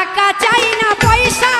টাকা চাই না পয়সা।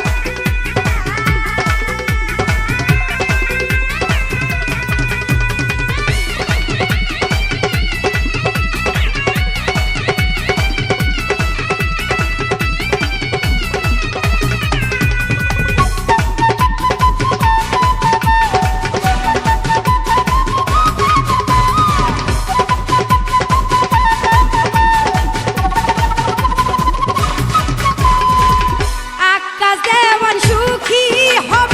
সুখী হবে।